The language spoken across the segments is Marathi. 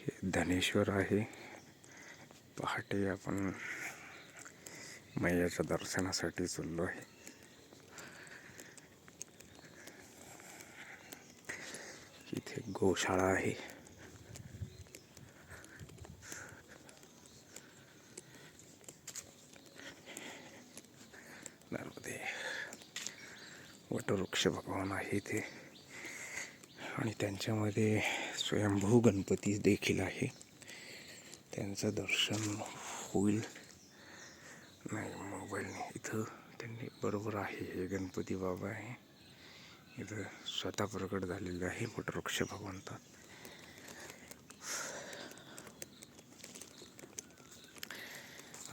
हे धनेश्वर आहे. पहाटे आपण मैयाच्या दर्शनासाठी चाललो आहे. इथे गोशाळा आहे. वटवृक्ष भगवान आहे इथे. आणि त्यांच्यामध्ये स्वयंभू गणपती देखील आहे. त्यांचं दर्शन होईल. नाही मोबाईलने इथं त्यांनी बरोबर आहे हे गणपती बाबा आहे. इथं स्वतः प्रकट झालेलं आहे वटवृक्ष भगवंतात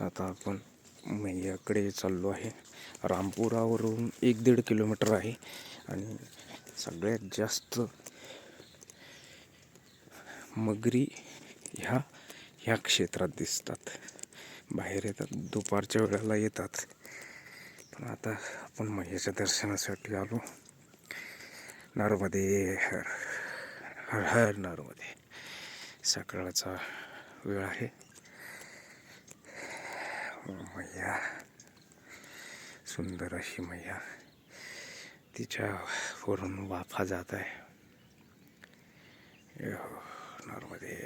आता आपण मैयाकडे चाललो आहे. रामपुरावरून एक दीड किलोमीटर आहे. आणि सगळ्यात जास्त मगरी ह्या ह्या क्षेत्रात दिसतात. बाहेर येतात दुपारच्या वेळेला येतात. पण आता आपण मैयाच्या दर्शनासाठी आलो. नर्मदे हर हर हर नर्मदे. सकाळचा वेळ आहे. मैया सुंदर अशी मैया. तिच्या वरून वाफा जात आहे. ए हो, नर्मदे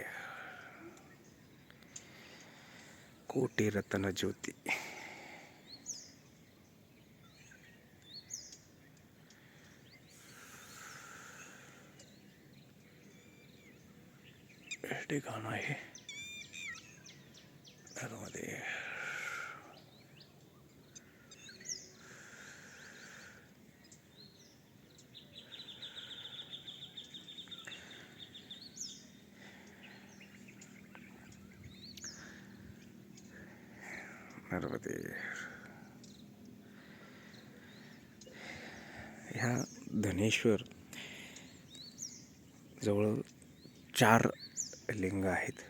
कोटी रत्न ज्योती हे ठिकाण आहे नर्मदे नर्मदे ह्या धनेश्वर जवळ चार लिंग आहेत.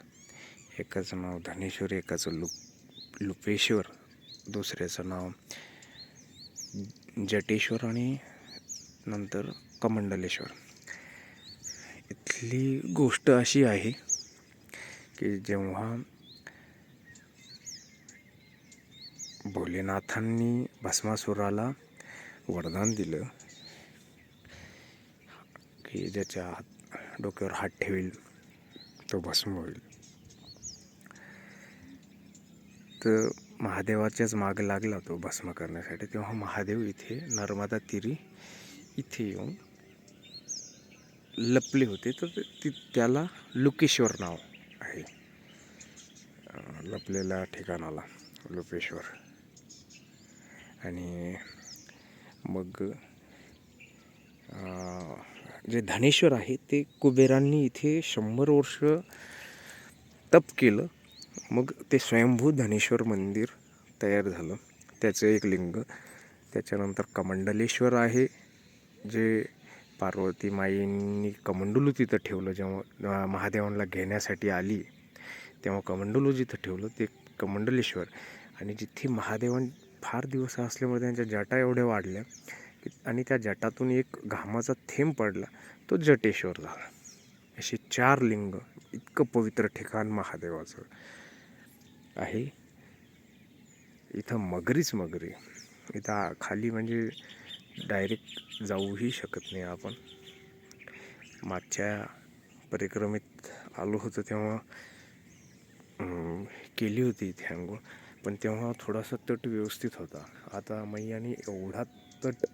एकाचं नाव धनेश्वर एकाचं लु लुपेश्वर दुसऱ्याचं नाव जटेश्वर आणि नंतर कमंडलेश्वर. इथली गोष्ट अशी आहे की जेव्हा भोलेनाथांनी भस्मासुराला वरदान दिलं की ज्याच्या हात डोक्यावर हात ठेवेल तो भस्म होईल. तर महादेवाच्याच माग लागला तो भस्म करण्यासाठी. तेव्हा महादेव इथे नर्मदा तिरी इथे येऊन लपले होते. तर ती त्याला लुकेश्वर नाव आहे. लपलेल्या ठिकाणाला लुपेश्वर आणि मग जे धनेश्वर आहे ते कुबेरांनी इथे शंभर वर्ष तप केलं. मग ते स्वयंभू धनेश्वर मंदिर तयार झालं. त्याचं एक लिंग. त्याच्यानंतर कमंडलेश्वर आहे जे पार्वती माईंनी कमंडलू तिथं ठेवलं. जेव्हा महादेवांना घेण्यासाठी आली तेव्हा कमंडलू जिथं ठेवलं ते कमंडलेश्वर. आणि जिथे महादेवां फार दिवस असल्यामुळे त्यांच्या जटा एवढ्या वाढल्या की आणि त्या जटातून एक घामाचा थेंब पडला. तो जटेश्वर झाला. असे चार लिंग इतकं पवित्र ठिकाण महादेवाचं आहे. इथं मगरीच मगरी. इथं खाली म्हणजे डायरेक्ट जाऊही शकत नाही आपण. मागच्या परिक्रमेत आलो होतो तेव्हा केली होती इथे आंघोळ. पण तेव्हा थोडासा तट व्यवस्थित होता. आता मैयाने एवढा तट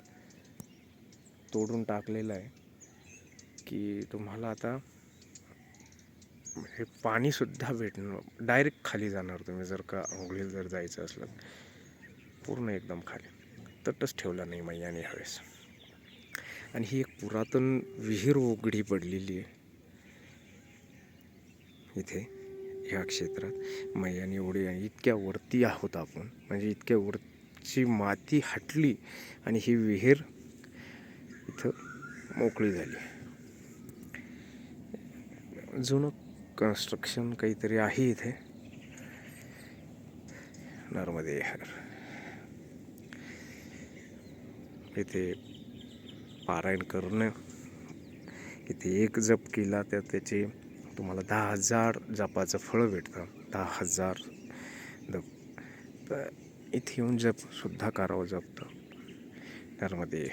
तोडून टाकलेला आहे की तुम्हाला आता हे पाणीसुद्धा भेटणं डायरेक्ट खाली जाणार तुम्ही जर का आंघोळीला जर जायचं असलं. पूर्ण एकदम खाली. तटच ठेवला नाही मैयाने ह्यावेळेस. आणि ही एक पुरातन विहीर उघडी पडलेली आहे. इथे. ह्या क्षेत्रात मैयाने एवढे आणि इतक्या वरती आहोत आपण. म्हणजे इतक्या वरची माती हटली आणि ही विहीर इथं मोकळी झाली. जुनं कन्स्ट्रक्शन काहीतरी आहे इथे. नर्मदे इथे पारायण करणं. इथे एक जप केला तर त्याचे तुम्हाला दहा हजार जपाचं फळं भेटतं. दहा हजार. जप तर इथे येऊन जपसुद्धा करावं जपतं. त्यामध्ये